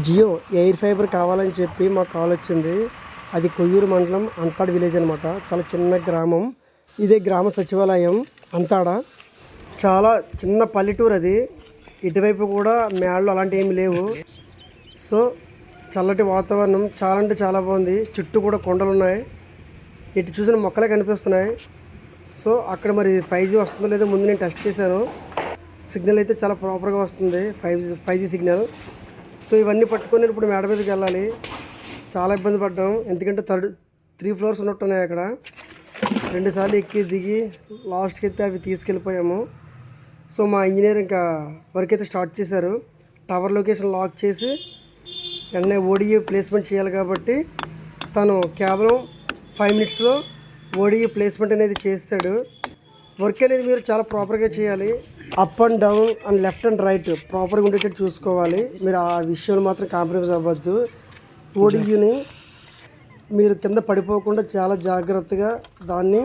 Jio air fibre కావాలని చెప్పి మాకు కాల్ వచ్చింది. అది కొయ్యూరు మండలం అంతాడ విలేజ్ అనమాట చాలా చిన్న గ్రామం. ఇదే గ్రామ సచివాలయం అంతాడ. చాలా చిన్న పల్లెటూరు అది. ఇటువైపు కూడా మేళ్ళు అలాంటివి ఏమి లేవు. సో చల్లటి వాతావరణం. చాలా అంటే చాలా బాగుంది. చుట్టూ కూడా కొండలు ఉన్నాయి. ఇటు చూసిన మొక్కలే కనిపిస్తున్నాయి. సో అక్కడ మరి ఫైవ్ జీ వస్తుందో లేదో ముందు నేను టెస్ట్ చేశాను. సిగ్నల్ అయితే చాలా ప్రాపర్గా వస్తుంది. Five G five G signal. So ఇవన్నీ పట్టుకొని ఇప్పుడు మేడ మీదకి వెళ్ళాలి. చాలా ఇబ్బంది పడ్డాం. ఎందుకంటే థర్డ్ త్రీ ఫ్లోర్స్ ఉన్నట్టున్నాయి అక్కడ. రెండుసార్లు ఎక్కి దిగి లాస్ట్కి అయితే అవి తీసుకెళ్ళిపోయాము. సో మా ఇంజనీర్ ఇంకా వర్క్ అయితే స్టార్ట్ చేశారు. టవర్ లొకేషన్ లాక్ చేసి వెంటనే ఓడియూ ప్లేస్మెంట్ చేయాలి కాబట్టి తను కేవలం ఫైవ్ మినిట్స్లో ఓడియూ ప్లేస్మెంట్ అనేది చేస్తాడు. వర్క్ అనేది మీరు చాలా ప్రాపర్గా చేయాలి. Up and down and left and right ప్రాపర్గా ఉండేటట్టు చూసుకోవాలి. మీరు ఆ విషయంలో మాత్రం కాంప్రమైజ్ అవ్వద్దు. ఓడియూని మీరు కింద పడిపోకుండా చాలా జాగ్రత్తగా దాన్ని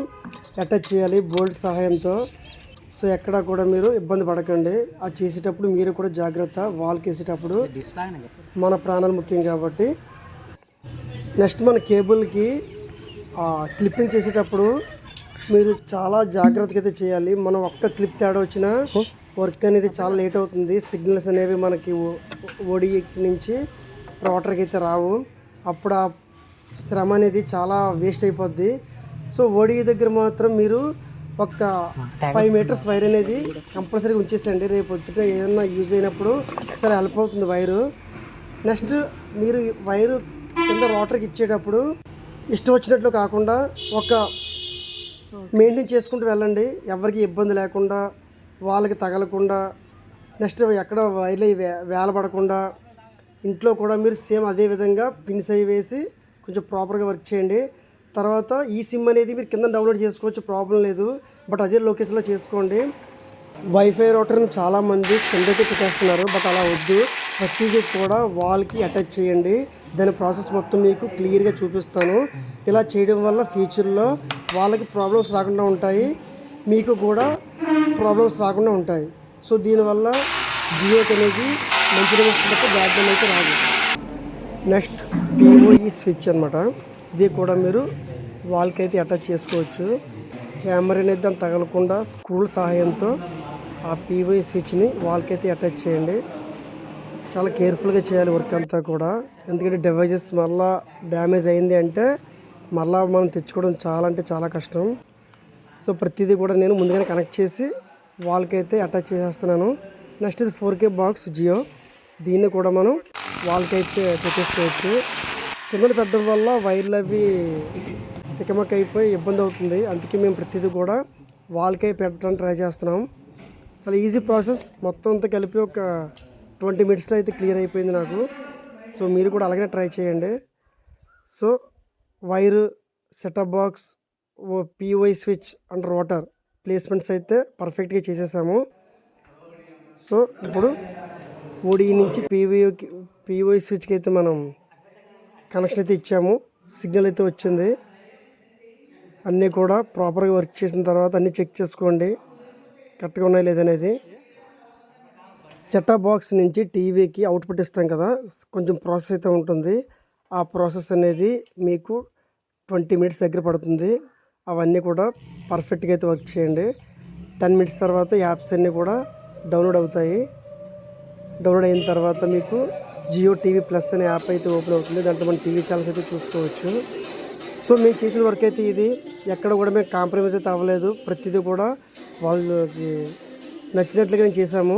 అటాచ్ చేయాలి బోల్ట్ సహాయంతో. సో ఎక్కడా కూడా మీరు ఇబ్బంది పడకండి. అది చేసేటప్పుడు మీరు కూడా జాగ్రత్త వాల్కి వేసేటప్పుడు మన ప్రాణాలు ముఖ్యం కాబట్టి. నెక్స్ట్ మన కేబుల్కి క్లిప్పింగ్ చేసేటప్పుడు మీరు చాలా జాగ్రత్తగా అయితే చేయాలి. మనం ఒక్క క్లిప్ తేడా వచ్చినా వర్క్ అనేది చాలా లేట్ అవుతుంది. సిగ్నల్స్ అనేవి మనకి ఒడి నుంచి రోటర్కి అయితే రావు. అప్పుడు ఆ శ్రమ అనేది చాలా వేస్ట్ అయిపోద్ది. సో ఒడి దగ్గర మాత్రం మీరు ఒక ఫైవ్ మీటర్స్ వైర్ అనేది కంపల్సరీగా ఉంచేసండి రేపు పొద్దుట ఏదన్నా యూజ్ అయినప్పుడు చాలా హెల్ప్ అవుతుంది వైరు నెక్స్ట్ మీరు వైరు కింద రోటర్కి ఇచ్చేటప్పుడు ఇష్టం వచ్చినట్లు కాకుండా ఒక మెయింటైన్ చేసుకుంటూ వెళ్ళండి. ఎవరికి ఇబ్బంది లేకుండా వాళ్ళకి తగలకుండా నెక్స్ట్ ఎక్కడ వైర్లు అవి వే వేలపడకుండా ఇంట్లో కూడా మీరు సేమ్ అదే విధంగా పిన్స్ అవి వేసి కొంచెం ప్రాపర్గా వర్క్ చేయండి. తర్వాత ఈ సిమ్ అనేది మీరు కింద డౌన్లోడ్ చేసుకోవచ్చు ప్రాబ్లం లేదు. బట్ అదే లొకేషన్లో చేసుకోండి. వైఫై రౌటర్ని చాలామంది కిందకి పెట్టేస్తున్నారు బట్ అలా వద్దు. ప్రతిదీ కూడా వాల్కి అటాచ్ చేయండి. దాని ప్రాసెస్ మొత్తం మీకు క్లియర్గా చూపిస్తాను. ఇలా చేయడం వల్ల ఫ్యూచర్లో వాళ్ళకి ప్రాబ్లమ్స్ రాకుండా ఉంటాయి. మీకు కూడా ప్రాబ్లమ్స్ రాకుండా ఉంటాయి. సో దీనివల్ల జియోకి అనేది మంచి వస్తున్నప్పుడు బ్యాక్గ్రౌండ్ అయితే రాదు. నెక్స్ట్ పిఓఈ స్విచ్ అనమాట ఇది కూడా మీరు వాల్కి అయితే అటాచ్ చేసుకోవచ్చు. హ్యామర్ అనేది దాన్ని తగలకుండా స్క్రూల సహాయంతో ఆ పీవై స్విచ్ని వాల్కి అయితే అటాచ్ చేయండి. చాలా కేర్ఫుల్గా చేయాలి వర్క్ అంతా కూడా. ఎందుకంటే డివైజెస్ మళ్ళా డ్యామేజ్ అయింది అంటే మళ్ళా మనం తెచ్చుకోవడం చాలా అంటే చాలా కష్టం. సో ప్రతిదీ కూడా నేను ముందుగానే కనెక్ట్ చేసి వాల్కి అయితే అటాచ్ చేసేస్తున్నాను. నెక్స్ట్ ఇది ఫోర్ కే బాక్స్ జియో దీన్ని కూడా మనం వాల్కి అయితే పెట్టేసుకోవచ్చు. కింద పెట్టడం వల్ల వైర్లు అవి తికమక అయిపోయి ఇబ్బంది అవుతుంది. అందుకే మేము ప్రతిదీ కూడా వాల్కే పెట్టడానికి ట్రై చేస్తున్నాం. చాలా ఈజీ ప్రాసెస్ మొత్తం అంతా కలిపి ఒక ట్వంటీ మినిట్స్లో అయితే క్లియర్ అయిపోయింది నాకు. సో మీరు కూడా అలాగే ట్రై చేయండి. So wire setup box oh P O E switch and router placements అయితే పర్ఫెక్ట్గా చేసేసాము. సో ఇప్పుడు ఓడి నుంచి పీవీఓకి పీఓఐ స్విచ్కి అయితే మనం కనెక్షన్ అయితే ఇచ్చాము. సిగ్నల్ అయితే వచ్చింది. అన్నీ కూడా ప్రాపర్గా వర్క్ చేసిన తర్వాత అన్నీ చెక్ చేసుకోండి. కరెక్ట్గా ఉన్నాయి లేదనేది సెటప్ బాక్స్ నుంచి టీవీకి అవుట్పుట్ ఇస్తాం కదా కొంచెం ప్రాసెస్ అయితే ఉంటుంది. ఆ ప్రాసెస్ అనేది మీకు ట్వంటీ మినిట్స్ దగ్గర పడుతుంది. అవన్నీ కూడా పర్ఫెక్ట్గా అయితే వర్క్ చేయండి. టెన్ మినిట్స్ తర్వాత యాప్స్ అన్నీ కూడా డౌన్లోడ్ అవుతాయి. డౌన్లోడ్ అయిన తర్వాత మీకు జియో టీవీ ప్లస్ అనే యాప్ అయితే ఓపెన్ అవుతుంది. దాంట్లో మనం టీవీ ఛానల్స్ అయితే చూసుకోవచ్చు. సో మేము చేసిన వర్క్ అయితే ఇది. ఎక్కడ కూడా మేము కాంప్రమైజ్ అయితే అవ్వలేదు. ప్రతిదీ కూడా వాళ్ళకి నచ్చినట్లుగా నేను చేసాము